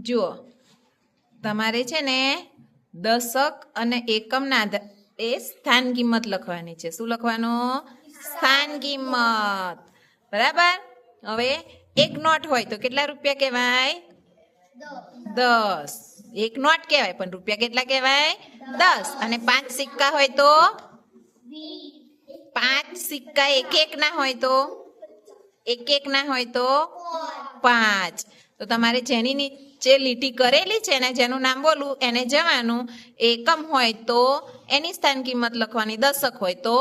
જુઓ. તમારે છે ને દશક અને એકમના એ સ્થાન કિંમત લખવાની છે. શું લખવાનું? સ્થાન કિંમત. બરાબર? હવે એક નોટ હોય તો કેટલા રૂપિયા કહેવાય? દસ. એક નોટ કહેવાય, પણ રૂપિયા કેટલા કહેવાય? દસ. અને પાંચ સિક્કા હોય તો? પાંચ સિક્કા એક એક ના હોય તો? એક એક ના હોય તો? પાંચ. તો તમારે જેની નીચે લીટી કરેલી છે ને જેનું નામ બોલું, એને જવાનું. એકમ હોય તો એની સ્થાન કિંમત લખવાની, દશક હોય તો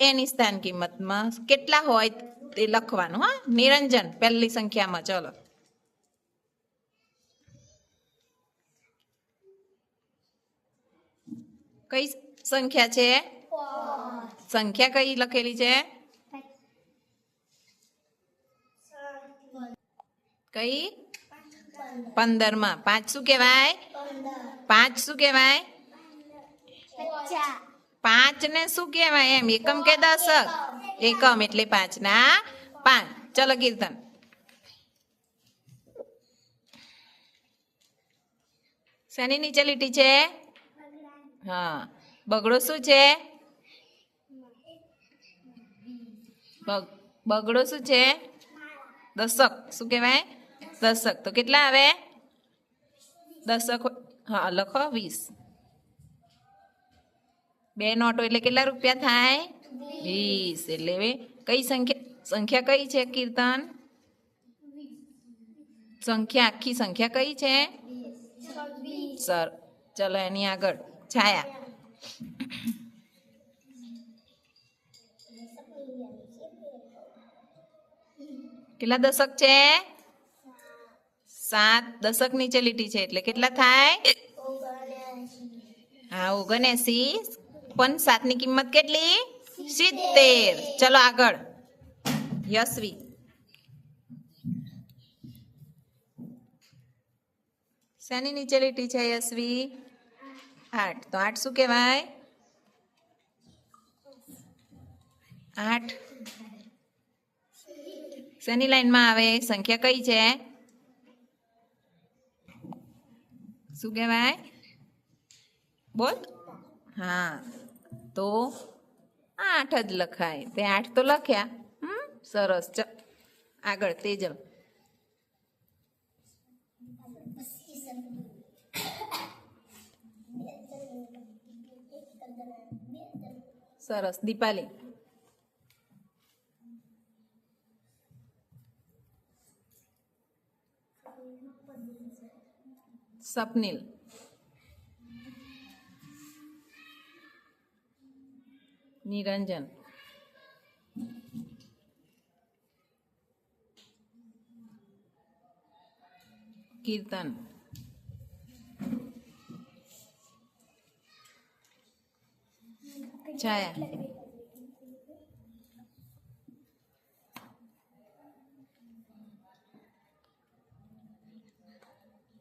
એની સ્થાન કિંમતમાં કેટલા હોય તે લખવાનું, હા? નિરંજન, પહેલી સંખ્યામાં, ચલો. કઈ સંખ્યા છે? સંખ્યા કઈ લખેલી છે? કઈ? પંદરમાં. પાંચ શું કહેવાય? પાંચ શું કહેવાય? પાંચ ને શું કહેવાય એમ? એકમ કે દશક એકમ એટલે પાંચ ના પાંચ. ચલો કીર્તન. શેની નીચે લીટી છે? હા. બગડો શું છે? બગ- બગડો શું છે? દશક શું કહેવાય? દશક. તો કેટલા આવે? દશક હો- લખો વીસ. બે નોટો એટલે કેટલા રૂપિયા થાય? વીસ. એટલે કઈ સંખ્યા સંખ્યા કઈ છે, કીર્તન? સંખ્યા, આખી સંખ્યા કઈ છે? સર, ચલો એની આગળ. છાયા. કેટલા દશક છે? સાત દશક નીચે લીટી છે એટલે કેટલા થાય? હા ઓગણસી પણ સાતની કિંમત કેટલી? સિત્તેર. ચલો આગળ. યશવી. શાની નીચે લીટી છે યશવી? આઠ. તો આઠ શું કહેવાય? આઠ. શેની લાઈનમાં આવે? સંખ્યા કઈ છે? શું કહેવાય? બોલ. હા, તો આઠ જ લખાય. તે આઠ તો લખ્યા. હમ, સરસ. ચ આગળ, તેજલ. સરસ. દીપાલી. સપનિલ. નિરંજન. કીર્તન. છાયા.